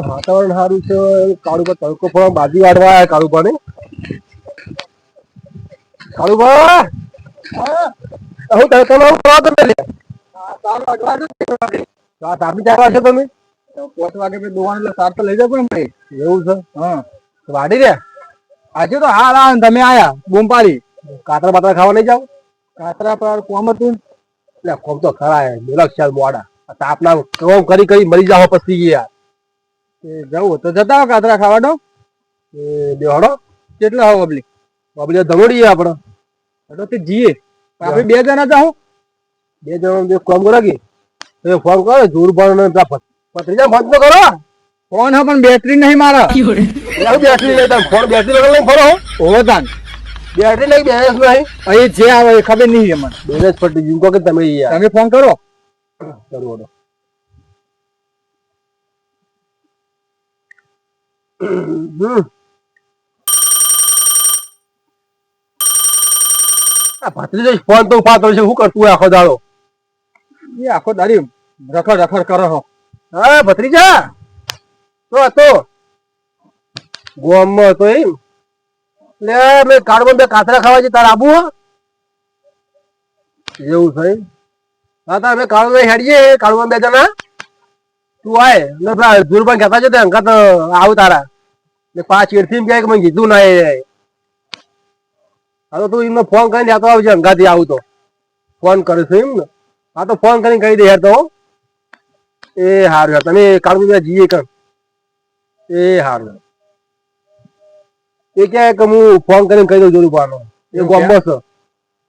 વાતાવરણ સારું છે કાળુભા તડકો પણ બાજી વાળવા આવ્યા કાળુ પર કાળુ હું? તડકો નો કરો તમે લે તો આ તાપી ચાર તમે? પાંચ વાગે પછી દોવાનું એટલે સાત તો લઈ જાવ ને એવું છે? હા. વાડી રે આજે તો હાલ આ તમે આયા બૂમ પાડી કાતરા બાતરા ખાવા લઈ જાવ કાતરા પર કોમ હતું એટલે કોમ તો ખરા મેલક છે મોડા તાપના કોમ કરી કરી મરી જાવ પછી યાર. એ જવું તો જતા આવો કાતરા ખાવાનો. એ બેહડો. કેટલા હો પબ્લિક? બાબલી ધમોડી આપણે. એટલે તે જીએ. આપણે બે જણા જાઉં બે જણા બે કામ કરો કે એ ફોન કરો જોર પેલા પત્રીજા ફોન તો કરો. ફોન હે પણ બેટરી નહીં મારા. બેટરી લઈ તમે ફોન બેટરી લઈને ફરો. હોવે તાન બેટરી લઈ બેલેન્સ નહીં. અહીં જે આવે એ ખબર નહીં મને. બેલેન્સ પડી ગયું કહો કે તમે યાર. તમે ફોન કરો. કરો કરો. હમ. આ ભત્રીજો ફોન તો ઉપાડતો છે શું કરતું આખો દાડો એ આખો દાડી રખડ રખડ કરો હો હા ભત્રીજા તો હતો ગોમમાં હતો એમ લે મેં કાળમાં બે કાતરા ખાવા છે તાર આબુ એવું એમ? હા તો મેં કાળમાં હેડીએ કાળુમાં બે જણા. તું આય ને પેલા ધૂરભાઈ કહેતા છે તે અંકાત આવું તારા. ને પાંચ એડથી કહે કે મેં કીધું ના એ હા તો તું એમને ફોન કરીને જતો આવજે અંકાથી આવું તો. ફોન કરું છું એમ ને હા તો ફોન કરીને કહી દે યાર તો. એ હારું યાર તમે કાળું બે જઈએ કર એ હારું એ ક્યાં કે હું ફોન કરીને કહી દઉં જોડું પાનો એ ગોમ્બસ છે.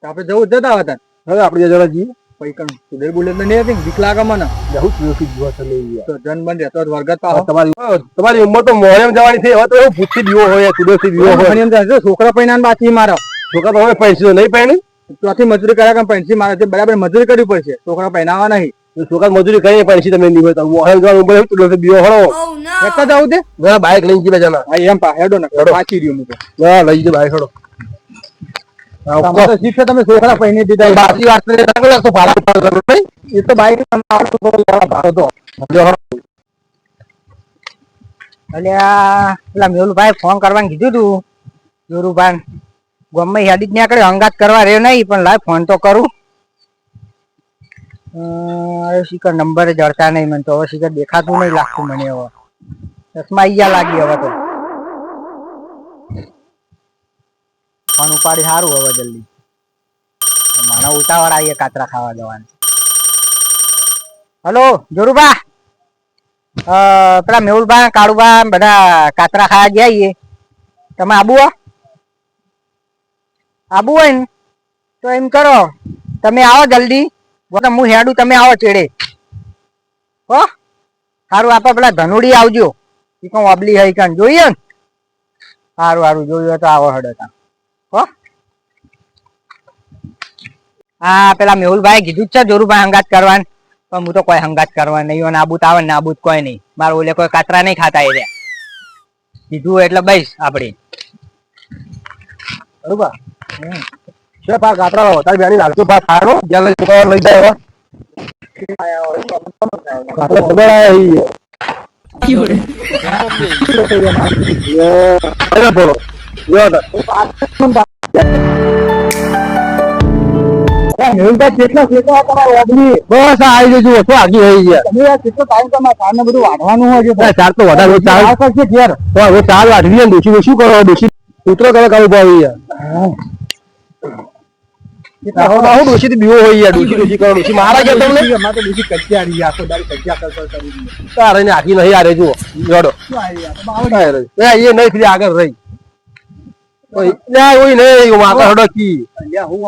તો આપણે જવું જતા હતા હવે આપણે જણા જઈએ પૈ કણ? સુધેર બુલેટ તો નહીં હતી બીક લાગે મને. બહુ સુરક્ષિત જોવા તમે તો જન બન રહેતો વર્ગત હા, પાહો તમારી તમારી ઉંમર તો મોહરમ જવાની છે. હવે તો એવું ભૂતથી દીવો હોય સુડોથી દીવો હોય. એમ થાય છે, છોકરા પૈણાને બાકી મારો. છોકરા તો હવે પૈસા નહીં પહેણી ત્યાંથી મજૂરી કર્યા કે પૈસી મારે તે બરાબર મજૂરી કરવી પડશે. છોકરા પહેરાવા નહીં. છોકરા મજૂરી કરી પૈસી તમે નહીં હોય તો જવાનું ઉંમર સુડોથી દીવો હળો એકતા જવું તે ઘણા બાઇક લઈ જઈએ બે જણા. હા એમ પા હેડો ને. પાછી રહ્યું મૂકે લઈ જઈએ બાઇક હળો તો શીખે તમે છોકરા પૈણી દીધા. બાકી વાત કરીને તાંગો લાગતો ભાડા ભાડા કરવું એ તો બાઈક હતો જો હળો. અલ્યા પેલા મેહુલભાઈ ફોન કરવાનું કીધું તું. જોરુભાઈ ગમે હેડી જ નીકળે હંગાત કરવા રહ્યો નહીં પણ લાય ફોન તો કરું. અરે શીખર નંબર જડતા નહીં મને તો હવે શીખર દેખાતું નહીં લાગતું મને હવે. ચશ્મા અહીંયા લાગી હવે તો. ફોન ઉપાડી સારું હવે જલ્દી. મને ઉતાવળ આવીએ કાતરા ખાવા જવાનું. હલો જોરુભા. અ, પેલા મેહુલભા કાળુભા બધા કાતરા ખાવા ગયા છીએ તમે આબુ હો? આબુ હોય ને તો એમ કરો તમે આવો જલ્દી. હું હેડું તમે આવો ચેડે હો? સારું આપણે પેલા ધનુડી આવજો. એ કણ અબલી હઈ કણ? જોઈએ ને? સારું સારું જોયું તો આવો હડો તા. હો હા પેલા મેહુલભાઈ કીધું જ છે જોરુભાઈ હંગાત કરવાનું પણ હું તો કોઈ હંગાત કરવા નહીં હોય નાબૂદ આવે ને નાબૂદ કોઈ નહીં મારો ઓલે કોઈ કાતરા નહીં ખાતા એ કીધું એટલે બસ આપડી બરોબર છે પા કાતરા લાવો બેની લાગતો પા ખાડો જ્યાં લઈ છોકરાઓ લઈ જાય હવે ખબર આયા હી બોલો બસ આવી જજો તો આગી થઈ ગયા તમે યાર કેટલો ટાઈમ તમારે કારને બધું વાઢવાનું હોય છે ચાર તો વધારે ચાર ચાર ઘેર હવે ચાર વાઢવી ને શું કરો ડોશી ઉતરો કરે કાઢું ભાવી યારથી બીવો હોય યાર ડોશી ડોશી કરો મારા કે તમને અમારે તો કચ્યા રહી આખો દાડી કચ્યા કર કર કરી તારે ને આખી નહીં આરે જુઓ શું યાર? એ નહીં ફરી આગળ રહી. ના ઓય નહીં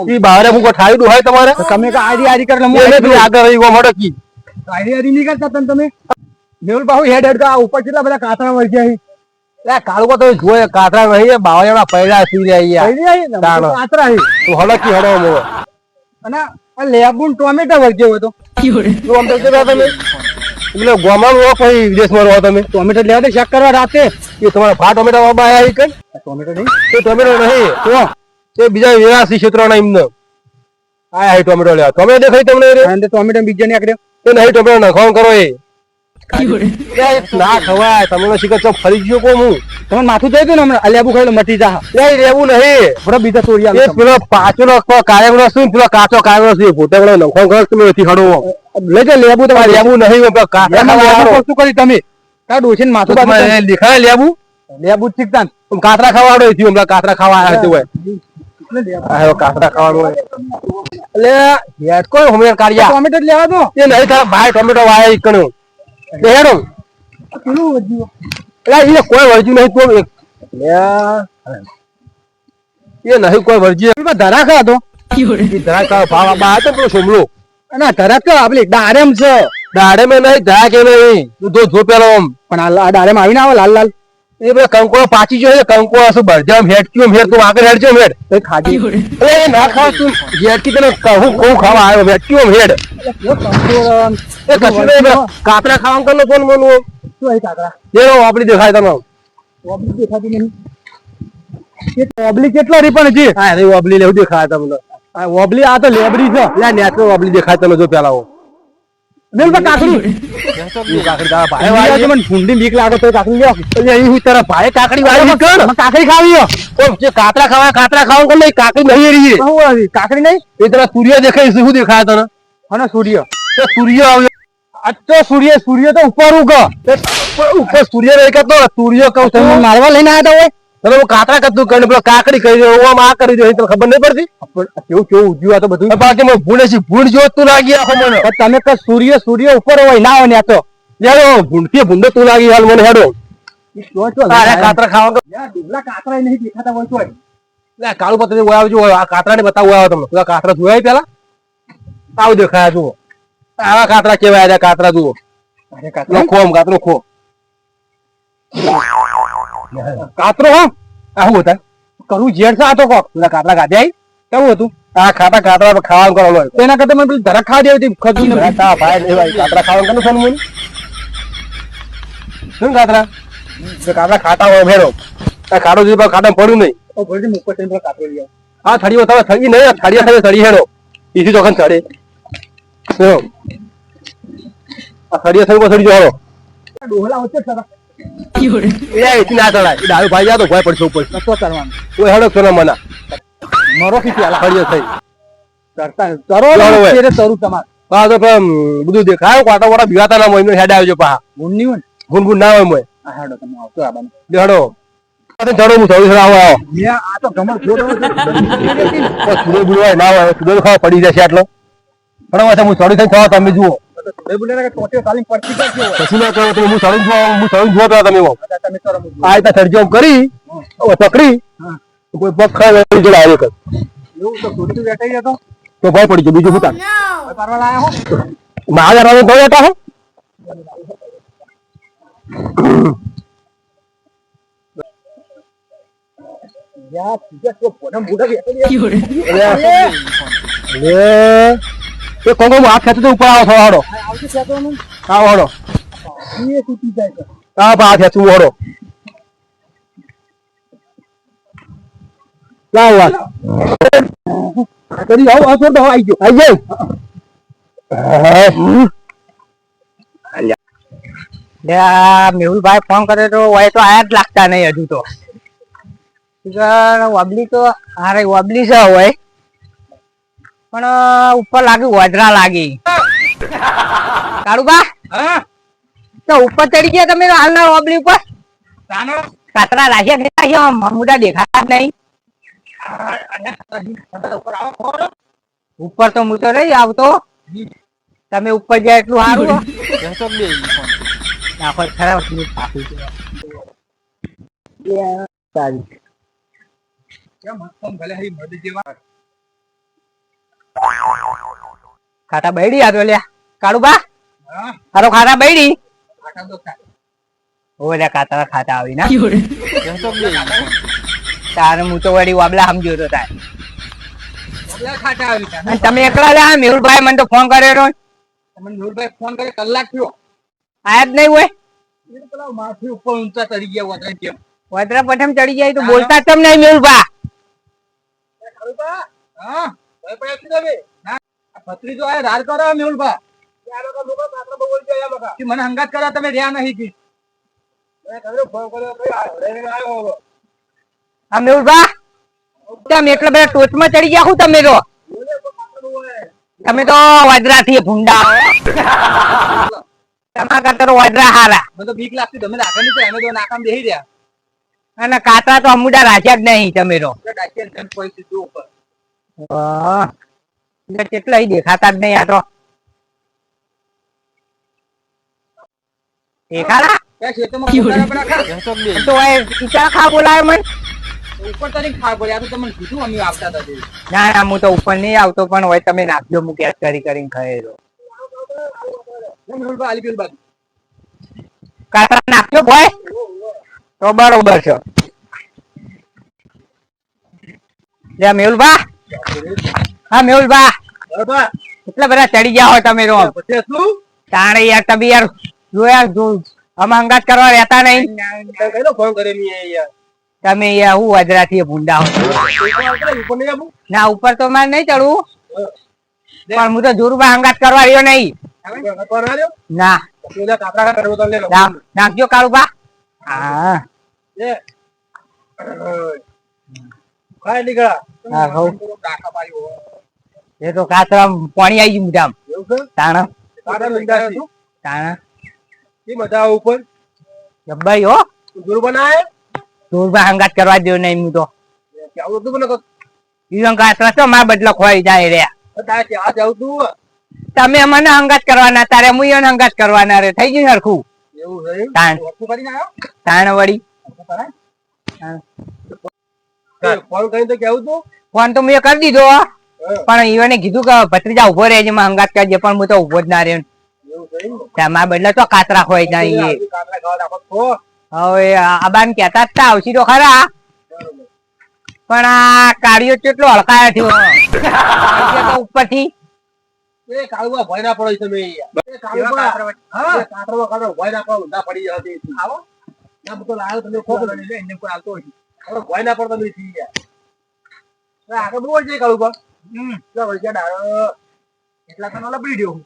ઈ બહારે હું હોય તમારે. તમે કે કરે આગળ રહી કરતા તને તમે? બાહુ હેડ હેડ કા ઉપર કેટલા બધા કાતરા વળી ગયા લે કાળકો તો જોયે કાતરા નહીં બાવળિયાના પૈડા સી રહ્યા યાર. કાતરા હી તું હડો હડો મો અને લેબુન ટોમેટા વળગ્યો હોય તો. તું આમ તો તમે? એટલે ગોમાં પછી વિદેશમાં રહો તમે. ટોમેટો લેવા દે ચેક કરવા રાતે. એ તમારા ફા ટોમેટા બાબા આયા કઈ? ટોમેટો નહીં. એ ટોમેટો નહીં. તો એ બીજા વિરાસી ક્ષેત્રના એમને. આ હે ટોમેટો લેવા તમે દેખાય તમને રે ટોમેટો બીજા ને આકડે. એ નહીં ટોમેટો નખાણ કરો એ. ના ખવાય તમને શીખર ચો ફરી ગયો કોમ હું. તમે માથું જઈ દઉં ને હમણાં? લેબુ ખાઈ મટી જા. એ લેવું નહીં. બરો બીજા તોડી એ આવે પેલો પાછો કાયમ શું? પેલો કાચો કાયમ છે પોતે નખાણ કરો તમે નથી ખડો લેજો લેબુ તમારે. લેબુ નહીં શું કરી તમે. કા ડોશીને માથું તમારે લીખાય લેબુ? લેબુ જ તું કાતરા ખાવાડો એથી હમણાં કાતરા ખાવા આવ્યા છે હોય. કાતરા ખાવાનું એટલે હેડ કોઈ હમણાં કાઢ્યા? ટોમેટો લેવા દો. એ નહીં તારા ભાઈ ટોમેટો વાયા ઈકણું એ હેડો. એટલે એ કોઈ વળજ્યું નહીં તો એ નહીં કોઈ વળજી પેલા ધરા ખા તો ધરા કા ભાવ આ તો પેલો સોમલો. અને ધરક ધરા આપલી ડારેમ છે. ડારેમ મેં નહીં ધાક કે નહીં? તું તો જો પેલો આમ. પણ આ ડારેમ આવીને આવે લાલ લાલ. એ બે કંકો પાછી જો કંકો હશું બરજામ હેડક્યું હેડ તું આગળ હેડજો હેડ. તો ખાજી એટલે એ ના ખાવ તું. હેડકી તને કહું કહું ખાવા આવ્યો હેડક્યું હેડ. એ કશું નહીં કાતરા ખાવાનું કરલો કોણ બોલવું શું અહીં કાતરા એ આપડી દેખાય તમે ઓબલી દેખાતી નહીં એ કેટલા રી પણ છે હા રે ઓબલી લેવું દેખાય તમને આ ઓબલી આ તો લેબરી છે લે નેટ નો વોબલી દેખાય તમે જો પેલા મેલ પર કાકડી કાકડી તારા ભાઈ વાળી મને ફૂંડી બીક લાગે તો કાકડી લ્યો એટલે અહીં હું તારા ભાઈ કાકડી વાળી કર કાકડી ખાવી ઓ જે કાતરા ખાવા કાતરા ખાવું કે નહીં કાકડી નહીં રહી હું આવી? કાકડી નહીં એ તારા સૂર્ય દેખાય છે શું દેખાય તને અને સૂર્ય તો સૂર્ય આવ્યો આ તો સૂર્ય સૂર્ય તો ઉપર ઉગો ઉપર સૂર્ય રહી કે તો સૂર્ય કહું તમે મારવા લઈને આવ્યા હતા તને હું કાતરા કરતું કરીને પેલો કાકડી કરી દો હું આમ આ કરી દો તને ખબર નહીં પડતી? કેવું કેવું ઉજ્યું તો બધું બાકી મને ભૂલે છે ભૂલ જો તું લાગી આખો મને. તમે કઈ સૂર્ય સૂર્ય ઉપર હોય ના હોય ને તો. યાર ભૂંડતી ભૂંડે તું લાગી હાલ મને હેડો. કાતરા ખાવાનું કાતરા નહીં દેખાતા હોય તોય. કાળું પત્ર ઓય આવજો આ કાતરા ને બતાવવા આવ્યો તમને. પેલા કાતરા જોયા પેલા? આવું દેખાયા જુઓ. આવા કાતરા કેવાય કાતરા જુઓ. ખો આમ કાતરો ખો કાતરો હા? આવું હતા કરું ઝેર છે આ તો કોક. પેલા કાતરા કાઢ્યા કેવું હતું? આ ખાતા કાતરા ખાવાનું કરો લો તેના કરતા મને પેલી ધરા ખાવા દેવી હતી તા ભાઈ લેવાય કાતરા ખાવાનું કરું છે મને? શું કાતરા? કાતરા ખાતા હોય ભેરો ખાડો જે ખાડા પડ્યું નહીં. હા ભોળજી પર થઈને પેલો કાતરો લઈ આવો. આ થડી તમે થડી નહીં થડીયા થડી થડી હેડો. ઈસી ચોખન થડે. આ થડીયા થડી થડી જો ડોહલા વચ્ચે ના એ ડાયો ભાઈ જાતો ભાઈ પડશે ઉપર. નતો કરવાનું. કોઈ હેડો છો ના મના. મરો કી આલા. પડ્યો થઈ. કરતા ચરો તેરે ચરું તમાર. પા તો પેલા, બધું દેખાય. કાંટા વાળા બીવાતા ના હોય હેડ આવજો પા ગુણ ને? ગુન ના હોય મોય આ હેડો તમે આવતો આ બાને. હેડો. ચડો હું થોડી આવો આવો. આ તો ગમણ જોડો છે. સુડે બુડવાય ના હોય સુડે ખાવા પડી જશે આટલો. પણ હું થોડી થઈ થવા તમે જુઓ. બોલે ને કરો તમે હું ચડી જોવા હું ચડી જોવા તમે. આ રીતે સર્જી કરી પકડી કોઈ પગ ખાય લઈ જોડે આવ્યો કર તો હતો ભય પડી ગયો બીજું શું મારા રામે તો જતા હો. યાર સીધા તો ભોડમ ભૂડા બેઠા લે એ કોંગો માં હાથ ખેંચો તો ઉપર આવો થોડો હડો. આવો હડો. હા પા હાથ ખેંચવું હડો. લાવ વાત કરી આવો આ છોડ આવી ગયો. આઈ જાય લે આ મેહુલભાઈ ફોન કરે તો હોય તો આયા જ લાગતા નહીં હજુ તો. વબલી તો અરે વબલી છે હોય. પણ ઉપર લાગે વડરા લાગી. કાળુબા? તો ઉપર ચડી ગયા તમે હાલના ઓબલી ઉપર? કાતરા રાખ્યા રાખ્યા? મોટા દેખાતા જ નહીં. ઉપર તો હું તો નહીં આવતો. તમે ઉપર જાય એટલું સારું નાખો ખરાબ સ્લીપ આપી છે. સારી. કેમ? ભલે હરી મધ જેવા. ખાટા બૈડી આ લ્યા. કાળુબા હારો ખાટા બૈડી? આટા તો ખા. ઓ લ્યા કાતરા ખાતા આવી ના. તારે હું તો વળી વાબલા સમજ્યો તો તાર. તમે એકલા લ્યા મેહુલભાઈ મને તો ફોન કર્યો તમને મેહુલભાઈ ફોન કરે કલાક થયો. આયા જ નહીં હોય? માથે ઉપર ઊંચા ચડી ગયા વધારે કેમ? વડરા પઠમ ચડી જાય તો બોલતા કેમ નહીં મેહુલભા. હા ભાઈ ના. ભત્રીજો આ રાર કરો મેહુલભા કાતરા મને હંગાત કરવા તમે રહ્યા નહીં કી. આ મેહુલભા તમે એટલા બધા ટોચમાં ચડી ગયા હું તમે તો. તમે તો વાદરા થી ભૂંડા તમારા કરતા તો વાદરા હારા. મને તો બીક લાગતી તમે રાખે નહીં એને તો નાકામ બેહી રહ્યા. અને કાતરા તો અમુડા રાખ્યા જ નહીં તમે તો. એટલે ડાક્ટર ધન પૈસે જો ઉપર વાહ. એટલે કેટલા ય દેખાતા જ નહીં આ તો દેખાડા ક્યાં ખેતરમાં ખોદારા પણ આખા? તો ઈચા ખા બોલાવે મને. ઉપર તો નહીં ખાવા આ તો તમને કીધું અમે આવતા હતા ના ના હું તો ઉપર નહીં આવતો પણ હોય તમે નાખજો હું ગેસ કરી કરીને ખાઈ રહ્યો. હું મેહુલભાઈ આલી પેલી બાજુ. કાતરા નાખજો ભાઈ. તો બરોબર છે. લે મેહુલભા હા મેહુલભા. બરાબર. એટલા બધા ચડી ગયા હોય તમે રોમ. શું? તાણે યાર તમે યાર જો અમે હંગાત કરવા રહેતા નહીં. તમે ફોન યાર? તમે યાર હું વજરાથી ભૂંડા હો ને, ઉપર તો મારે નહીં ચડવું. પણ હું તો જોરુબા હંગાત કરવા રહ્યો નહીં. ના. નાખજો કાળુબા હા. લે. નીકળ્યા. હા. એ તો કાતરા પાણી આવી ગયું મોઢામાં એવું છે? તાણ. તાણ હતા આ ઉપર? જબ્બાઈ હો જોર બનાવે? જોરુબા હંગાત કરવા દો નહીં હું તો કે હતું પણ ઈવન કાતરા તો મારા બદલો ખોઈ જાય રે તારે કે આ તું? તમે મને હંગાત કરવાના તારે હું ઈવન હંગાત કરવાના રે થઈ ગયું હરખું એવું છે તાણ તાણ વળી? એ ફોન કરીને તો કેવું તું? ફોન તો મેં કરી દીધો. પણ ઈવને કીધું કે ભત્રીજા ઊભો રહેજે માં હંગાત કરજે પણ હું તો ઊભો જ ના રહ્યો એવું છે એમ? મારા બદલે તો કાતરા હોય જાય આજે કાતરા ખાવા નાખો તો. હવે આબાન કેતા જ તા આવશી તો ખરા પણ આ કાળિયો કેટલો હળકાયો થયો ઉપરથી એ કાળુમાં ભય ના પડો તમે યાર. એ વચ્ચે? હા, કાતરો કાતરા ભય ના પડો, ઊંધા પડી જતી આવો. ના, હું તો લાવ્યો તમે કોક ખોટું લડી લે, એને કોઈ આવતો હોય. ભય ના પડતા નથી યાર. આગળ છે કાળુમાં. એટલા તો ન લપડી રહ્યો હું.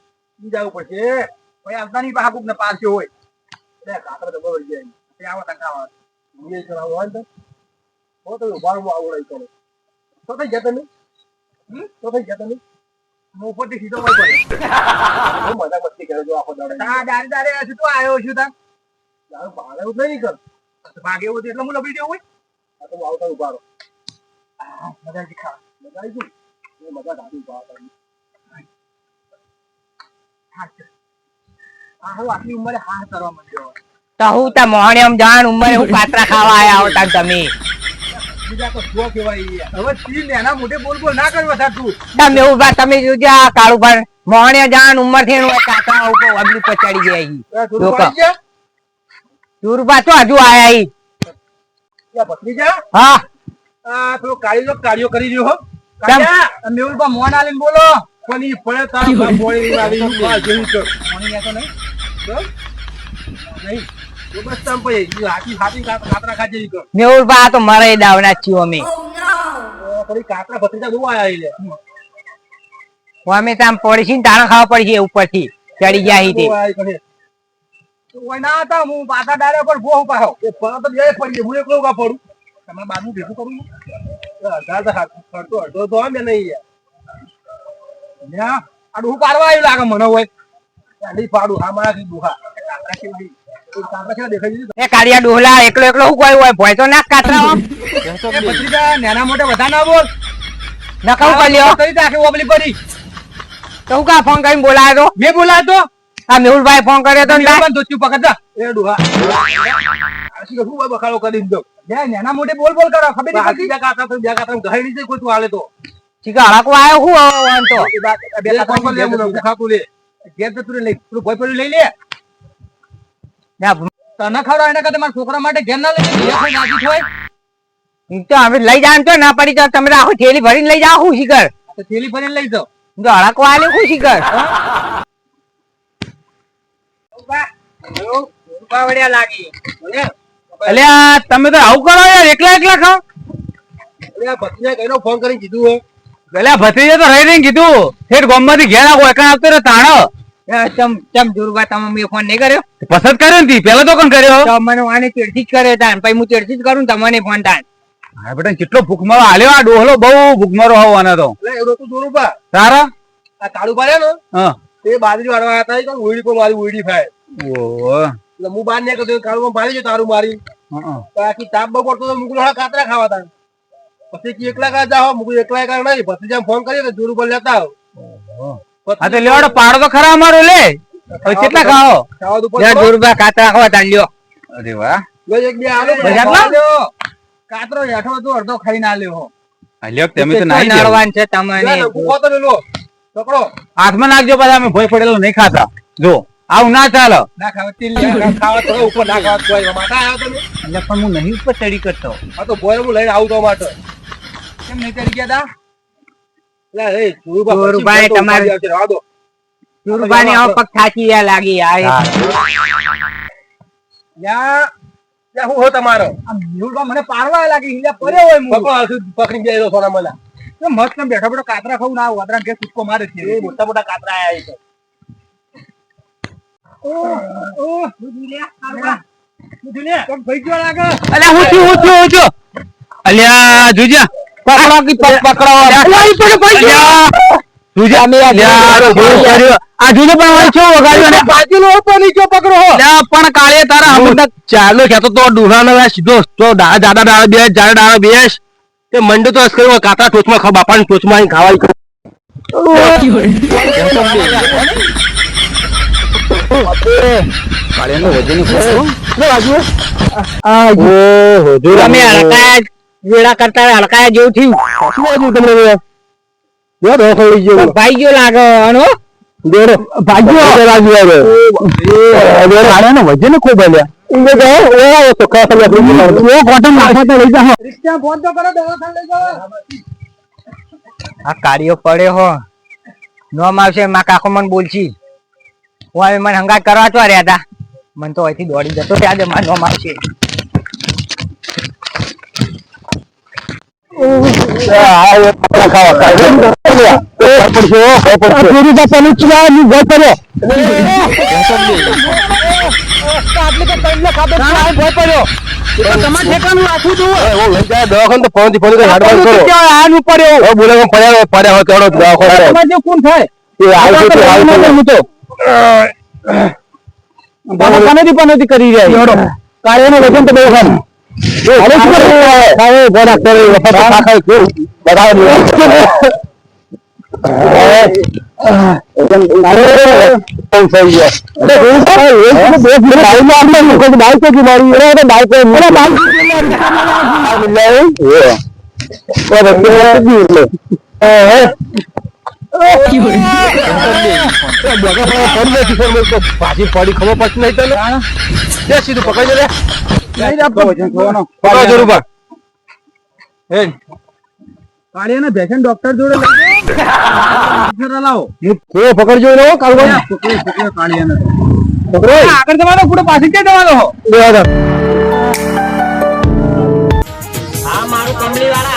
જવું પડશે. કોઈ આવતા નહીં પાછા ને પારસ્યો હોય. એટલે કાતર તો બહુ જાય ગયા. તે આવો ખાવા. મુંબઈ કરાવો હોય તો. હો, તો ઊભા આવડે હું ચાલો. તો થઈ ગયા તમે? તો થઈ ગયા તમે? હું ઉપરથી સીધો હોય. હું મજાક મસ્તી કરે જો આખો દાડે તા દારે દારે હજુ તો આવ્યો છું તા દારૂ ભાડે એવું નહીં કર. ભાગ એવું એટલે હું લપડી દેવું હોય. આ તો હું આવતા ઊભા રહો. મજાથી ખા. મજા આવી? એ ઊભા હતા. હું આટલી ઉંમરે હા કરવા માંડ્યો. તો હું તા મોહણે આમ જાણ ઉંમરે હું કાતરા ખાવા આયા તમે બીજા તો શું કહેવાય હવે તી નેના મોઢે બોલ બોલ ના કર વધાર તું. તમે ઊભા તમે જોજો આ કાળુ ભાઈ મોહણે જાણ ઉંમરથી એનું કાકા ઉપર વબલી પર ચડી ગયા ઈ લોકો. તો હજુ આયા ભત્રીજા? હા આ પેલો કાળીઓ કાળીઓ કરી રહ્યો હો. મોન આલીને બોલો. પડે તારા મોળી જેવું કર. મોની નહીં. તો તામ કર. મરે દાવના જ અમે કાતરા ભત્રીજા બહુ આયા ઈ લે. અમે ત્યાં પડશે ને તાણા ખાવા પડશે ઉપરથી ચડી ગયા તે કરે. ના હતા હું પાછા દારે પર ભો પાછો. એ પા તો બે હું એકલો કા પડું? તમારે બારનું ભેગું અઢાર તો અડધો અડધો તો આમ નહીં યાર. આ ડોહું પાડવા આવ્યું લાગે મને હોય. આ પાડું. હા મારાથી ઈ? એ કાળિયા ડોહલા એકલો એકલો શું કોઈ હોય ભોય તો ના કાતરા આમ. એ ભત્રીજા, નેના મોઢે વધારે ના બોલ. નખાવ કરી લ્યો કરી દે આખી ઓબલી પડી. તો હું કા ફોન કરીને બોલાયો તો મેં બોલાયો તો? આ મેહુલભાઈ ફોન કર્યો તો ને. મેહુલભાઈ ધોતિયું એ ડુહા. આ શું હોય બખાડો કરી દો. બે નેના મોઢે બોલ બોલ કરો ખબર નહીં પડતી? બીજા કાતરા તો બીજા કાતરા ઘરે નહીં કોઈ તું આલે તો. ચીકા હળકો આયો હું આવો આમ તો બા- બે કાતરા પર લે મને ભૂખાતું લે. ઘેર તો તું લઈ. તું ભોય પડ્યું લઈ લે. ના, તને ખરો એના કરતા મારા છોકરા માટે ઘેર ના લઈ નાજી હોય ઈ તો અમે લઈ જાન તો ના પડી તો તમે આખો થેલી ભરીને લઈ જાઓ હું શીખર થેલી ભરીને લઈ જાઓ હું તો હળકો આવ્યો હું શીખર બાવડિયા લાગી અલ્યા તમે તો આવું કરો યાર એકલા એકલા ખાઓ. ભત્રીજાએ કઈનો ફોન કરીને કીધું હે? પેલા ભત્રીજે તો રહી રહીને કીધું ઠેઠ ગામમાંથી ઘેર આવો એકલા આવતો રે તાણો. એ ચમ ચમ તમે મેં ફોન નહીં કર્યો? પસંદ કર્યો ને તી, તો કોણ કર્યો? તો મને આને ચેડથી જ કરે તાન પછી હું ચેડથી જ કરું તમને ફોન તાન હા બેટા કેટલો ભૂખમરો હાલ્યો આ ડોહલો બહુ ભૂખમરો હોવાનો તો. એટલે એ લોકો જોરું તારા? આ કાળું પાડે ને? હા. તે બાજરી વાળવા હતા કે ઉડી પર મારી ઉડી ઓહો. હું બાર ને કાળું પાડી જો તારું મારી. હં. બાકી તાપ બહુ પડતો તો મુકલો હા કાતરા ખાવા તા પછી કે એકલા કા જાઓ? મુકુ એકલા કા નહીં. પછી જેમ ફોન કરીએ તો જોરું ઉપર લેતા આવ. હા તો લેવાડો પાડો તો ખરા અમારો લે. કેટલા ખાઓ ખાવા? તો લે કાતરા ખાવા તા લ્યો. અરે વાહ. લો એક બે આલો. કાતરો હેઠો તો અડધો ખાઈ ના લ્યો. હાલ્યો તમે તો કેટલો નાઈ છે તમને તો લો. પકડો. હાથમાં નાખજો પાછા અમે ભોય પડેલો નહીં ખાતા. જો. આવું ના ચાલો. ના ખાવા તેલ લે ખાવા તો ઉપર ના ખાવા તો માતા આવ્યો તમે. એટલે પણ હું નહીં ઉપર ચડી કરતો. આ તો ભોય હું લઈને આવતો માટે કેમ નહીં ચડી ગયા લે તમારે- રહેવા દો. પગ થાકી ગયા લાગી આ યા યા હું હો તમારો? મેહુલબા મને પારવા લાગી હિલા પડ્યો હોય હું. પકડો સોના મને. મસ્ત બેઠો બેઠો કાતરા ખાવું ના વાદરા કે સુટકો મારે છે. મોટા મોટા કાતરા આયા છે. પકડો પણ પણ કાળે તારા હમણાં ચાલો છે તો ડુહાનો લા સીધો તો દા- જાડા દાડા બેસ, જાડા દાડા બેસ. તે મંડો તો કાતા ટોચમાં ખા બાપાની ટોચમાં ખાવા કાળિયાનું વજન ખોટું. તમે હલકાયા વેળા કરતા હલકાયા જેવું થયું. ભાઈ ગયો લાગે અનો કાળિયાનું વજન ખૂબ અલ્યા. રિક્ષા ફોન તો કરો દવાખાને લઈ જાઓ. આ કાર્યો પડે હો. નો આવશે માં કાકો મને બોલશી. હું હવે મને હંગાત કરવા તો રહ્યા હતા મને તો અહીંથી દોડી જતો ત્યાં જ માનવા આવશે પડ્યો પડ્યા પડ્યા હોય તેડો દવાખાને કોણ થાય એ આવશે તો આવશે પનોતી પનોતી કરી રહ્યા કાર્યનું વજન તો બહુ ખાન અરે શું કરે ખાવે બોલા કરે વફા ખા ખાય કે બરાબર ભાજી પડી ખબર પછી નહીં તને બે સીધું પકડજો લે જોડે લાવો કોળો આગળ જવાનો પૂરો પાછી કે જવાનો મારું કમળી વાળા